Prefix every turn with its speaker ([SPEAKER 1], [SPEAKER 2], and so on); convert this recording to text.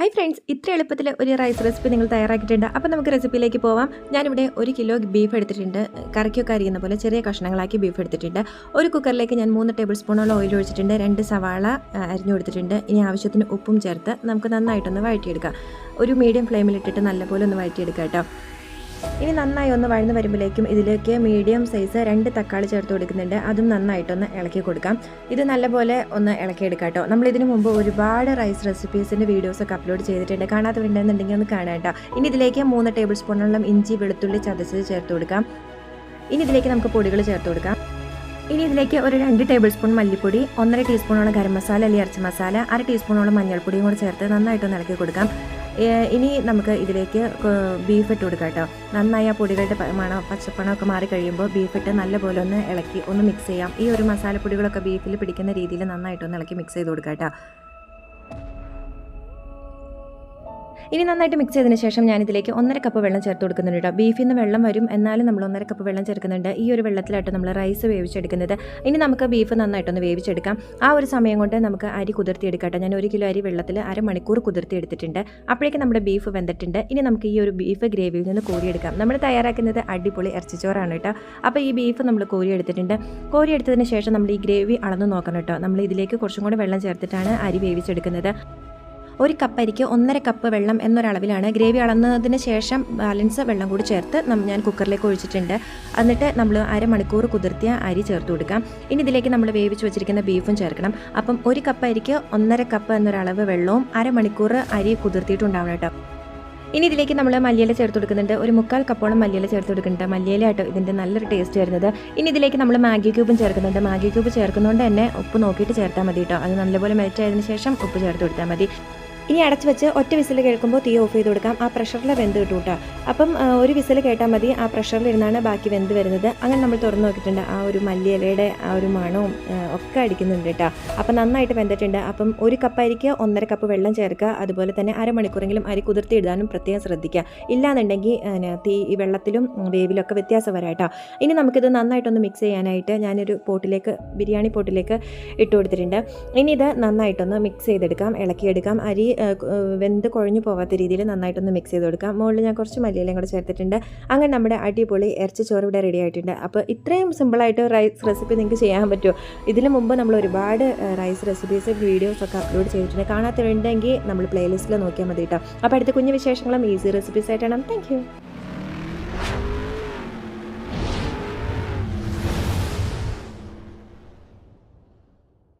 [SPEAKER 1] Hi friends ഇത്ര എളുപ്പത്തിൽ ഒരു റൈസ് റെസിപ്പി നിങ്ങൾ തയ്യാറാക്കിയിട്ടുണ്ട്. അപ്പോൾ നമുക്ക് റെസിപ്പിയിലേക്ക് പോവാം. ഞാനിവിടെ ഒരു കിലോ ബീഫ് എടുത്തിട്ടുണ്ട്. കറിക്കൊക്കെ അരിയുന്ന പോലെ ചെറിയ കഷ്ണങ്ങളാക്കി ബീഫ് എടുത്തിട്ടുണ്ട്. ഒരു കുക്കറിലേക്ക് ഞാൻ മൂന്ന് ടേബിൾ സ്പൂണോളം ഓയിൽ ഒഴിച്ചിട്ടുണ്ട്. രണ്ട് സവാള അരിഞ്ഞു കൊടുത്തിട്ടുണ്ട്. ഇനി ആവശ്യത്തിന് ഉപ്പും ചേർത്ത് നമുക്ക് നന്നായിട്ടൊന്ന് വഴറ്റിയെടുക്കാം. ഒരു മീഡിയം ഫ്ലെയിമിലിട്ടിട്ട് നല്ലപോലെ ഒന്ന് വഴറ്റിയെടുക്കാം കേട്ടോ. ഇനി നന്നായി ഒന്ന് വഴന്ന് വരുമ്പോഴേക്കും ഇതിലേക്ക് മീഡിയം സൈസ് രണ്ട് തക്കാളി ചേർത്ത് കൊടുക്കുന്നുണ്ട്. അതും നന്നായിട്ടൊന്ന് ഇളക്കി കൊടുക്കാം. ഇത് നല്ലപോലെ ഒന്ന് ഇളക്കിയെടുക്കാം കേട്ടോ. നമ്മൾ ഇതിനു മുമ്പ് ഒരുപാട് റൈസ് റെസിപ്പീസിന്റെ വീഡിയോസൊക്കെ അപ്ലോഡ് ചെയ്തിട്ടുണ്ട്. കാണാത്തവരുണ്ടെന്നുണ്ടെങ്കിൽ ഒന്ന് കാണാം കേട്ടോ. ഇനി ഇതിലേക്ക് മൂന്ന് ടേബിൾ സ്പൂണോളം ഇഞ്ചി വെളുത്തുള്ളി ചതച്ചത് ചേർത്ത് കൊടുക്കാം. ഇനി ഇതിലേക്ക് നമുക്ക് പൊടികൾ ചേർത്ത് കൊടുക്കാം. ഇനി ഇതിലേക്ക് ഒരു രണ്ട് ടേബിൾ സ്പൂൺ മല്ലിപ്പൊടി ഒന്നര ടീസ്പൂണോളം ഗരം മസാല അല്ലെങ്കിൽ ഇറച്ചി മസാല അര ടീസ്പൂണോളം മഞ്ഞൾപ്പൊടിയും കൂടെ ചേർത്ത് നന്നായിട്ടൊന്ന് ഇളക്കി കൊടുക്കാം. ഇനി നമുക്ക് ഇതിലേക്ക് ബീഫ് ഇട്ട് കൊടുക്കാം കേട്ടോ. നന്നായി ആ പൊടികളുടെ മണം പച്ചപ്പണമൊക്കെ മാറി കഴിയുമ്പോൾ ബീഫ് ഇട്ട് നല്ലപോലെ ഒന്ന് ഇളക്കി ഒന്ന് മിക്സ് ചെയ്യാം. ഈ ഒരു മസാലപ്പൊടികളൊക്കെ ബീഫിൽ പിടിക്കുന്ന രീതിയിൽ നന്നായിട്ടൊന്ന് ഇളക്കി മിക്സ് ചെയ്ത് കൊടുക്കാം കേട്ടോ. ഇനി നന്നായിട്ട് മിക്സ് ചെയ്തതിന് ശേഷം ഞാനിതിലേക്ക് ഒന്നര കപ്പ് വെള്ളം ചേർത്ത് കൊടുക്കുന്നുണ്ട് കേട്ടോ. ബീഫിൽ നിന്ന് വെള്ളം വരും. എന്നാലും നമ്മൾ ഒന്നര കപ്പ് വെള്ളം ചേർക്കുന്നുണ്ട്. ഈ ഒരു വെള്ളത്തിലായിട്ട് നമ്മൾ റൈസ് വേവിച്ചെടുക്കുന്നത്. ഇനി നമുക്ക് ബീഫ് നന്നായിട്ടൊന്ന് വേവിച്ചെടുക്കാം. ആ ഒരു സമയം കൊണ്ട് നമുക്ക് അരി കുതിർത്തിയെടുക്കാം കേട്ടോ ഞാൻ ഒരു കിലോ അരി വെള്ളത്തിൽ അരമണിക്കൂർ കുതിർത്തി എടുത്തിട്ടുണ്ട് അപ്പോഴേക്കും നമ്മുടെ ബീഫ് വെന്തിട്ടുണ്ട്. ഇനി നമുക്ക് ഈ ഒരു ബീഫ് ഗ്രേവിയിൽ നിന്ന് കോരിയെടുക്കാം. നമ്മൾ തയ്യാറാക്കുന്നത് അടിപൊളി ഇറച്ചിച്ചോറാണ് കേട്ടോ. അപ്പോൾ ഈ ബീഫ് നമ്മൾ കോരിയെടുത്തിട്ടുണ്ട്. കോരിയെടുത്തതിന് ശേഷം നമ്മൾ ഈ ഗ്രേവി അളന്ന് നോക്കണം കേട്ടോ. നമ്മൾ ഇതിലേക്ക് കുറച്ചും കൂടി വെള്ളം ചേർത്തിട്ടാണ് അരി വേവിച്ചെടുക്കുന്നത്. ഒരു കപ്പ് അരിക്ക് ഒന്നര കപ്പ് വെള്ളം എന്നൊരളവിലാണ് ഗ്രേവി അളന്നതിന് ശേഷം ബാലൻസ് വെള്ളം കൂടി ചേർത്ത് ഞാൻ കുക്കറിലേക്ക് ഒഴിച്ചിട്ടുണ്ട്. എന്നിട്ട് നമ്മൾ അരമണിക്കൂർ കുതിർത്തിയ അരി ചേർത്ത് കൊടുക്കാം. ഇനി ഇതിലേക്ക് നമ്മൾ വേവിച്ച് വെച്ചിരിക്കുന്ന ബീഫും ചേർക്കണം. അപ്പം ഒരു കപ്പ് അരിക്ക് ഒന്നര കപ്പ് എന്നൊരളവ് വെള്ളവും അരമണിക്കൂർ അരി കുതിർത്തിയിട്ടുണ്ടാവണം കേട്ടോ. ഇനി ഇതിലേക്ക് നമ്മൾ മല്ലിയില ചേർത്ത് കൊടുക്കുന്നുണ്ട്. ഒരു മുക്കാൽ കപ്പോളം മല്ലിയില ചേർത്ത് കൊടുക്കുന്നുണ്ട്. മല്ലിയില ആട്ടോ ഇതിന്റെ നല്ലൊരു ടേസ്റ്റ് വരുന്നത്. ഇനി ഇതിലേക്ക് നമ്മൾ മാഗി ക്യൂബും ചേർക്കുന്നുണ്ട്. മാഗി ക്യൂബ് ചേർക്കുന്നതുകൊണ്ട് തന്നെ ഉപ്പ് നോക്കിയിട്ട് ചേർത്താൽ മതി കേട്ടോ. അത് നല്ലപോലെ മെൽറ്റ് ആയതിനു ശേഷം ഉപ്പ് ചേർത്ത് കൊടുത്താൽ മതി. ഇനി അടച്ചു വെച്ച് ഒറ്റ വിസിൽ കേൾക്കുമ്പോൾ തീ ഓഫ് ചെയ്ത് കൊടുക്കാം. ആ പ്രഷറിൽ വെന്ത് കിട്ടും കേട്ടോ അപ്പം ഒരു വിസിൽ കേട്ടാൽ മതി. ആ പ്രഷറിൽ ഇരുന്നാണ് ബാക്കി വെന്ത് വരുന്നത്. അങ്ങനെ നമ്മൾ തുറന്നു നോക്കിയിട്ടുണ്ട്. ആ ഒരു മല്ലിയിലയുടെ ആ ഒരു മണവും ഒക്കെ അടിക്കുന്നുണ്ട് കേട്ടോ. അപ്പം നന്നായിട്ട് വെന്തിട്ടുണ്ട്. അപ്പം ഒരു കപ്പായിരിക്കുക ഒന്നര കപ്പ് വെള്ളം ചേർക്കുക. അതുപോലെ തന്നെ അരമണിക്കൂറെങ്കിലും അരി കുതിർത്തി ഇടാനും പ്രത്യേകം ശ്രദ്ധിക്കുക. ഇല്ലാന്നുണ്ടെങ്കിൽ തീ ഈ വെള്ളത്തിലും വേവിലൊക്കെ വ്യത്യാസം വരാം കേട്ടോ ഇനി നമുക്കിത് നന്നായിട്ടൊന്ന് മിക്സ് ചെയ്യാനായിട്ട് ഞാനൊരു പോട്ടിലേക്ക് ബിരിയാണി പോട്ടിലേക്ക് ഇട്ട് കൊടുത്തിട്ടുണ്ട്. ഇനി ഇത് നന്നായിട്ടൊന്ന് മിക്സ് ചെയ്തെടുക്കാം. ഇളക്കിയെടുക്കാം. അരി വെന്ത് കുഴഞ്ഞു പോവാത്ത രീതിയിൽ നന്നായിട്ടൊന്ന് മിക്സ് ചെയ്ത് കൊടുക്കാം. മുകളിൽ ഞാൻ കുറച്ച് മല്ലിയിലും കൂടെ ചേർത്തിട്ടുണ്ട്. അങ്ങനെ നമ്മുടെ അടിപൊളി ഇറച്ചി ചോറ് ഇവിടെ റെഡി ആയിട്ടുണ്ട്. അപ്പോൾ ഇത്രയും സിമ്പിളായിട്ട് റൈസ് റെസിപ്പി നിങ്ങൾക്ക് ചെയ്യാൻ പറ്റുമോ? ഇതിന് മുമ്പ് നമ്മൾ ഒരുപാട് റൈസ് റെസിപ്പീസ് വീഡിയോസ് ഒക്കെ അപ്ലോഡ് ചെയ്തിട്ടുണ്ട്. കാണാത്തവരുണ്ടെങ്കിൽ നമ്മൾ പ്ലേലിസ്റ്റിൽ നോക്കിയാൽ മതി കേട്ടോ അപ്പോൾ അടുത്ത കുഞ്ഞു വിശേഷങ്ങളും ഈസി റെസിപ്പീസ് ആയിട്ടാണ്. താങ്ക്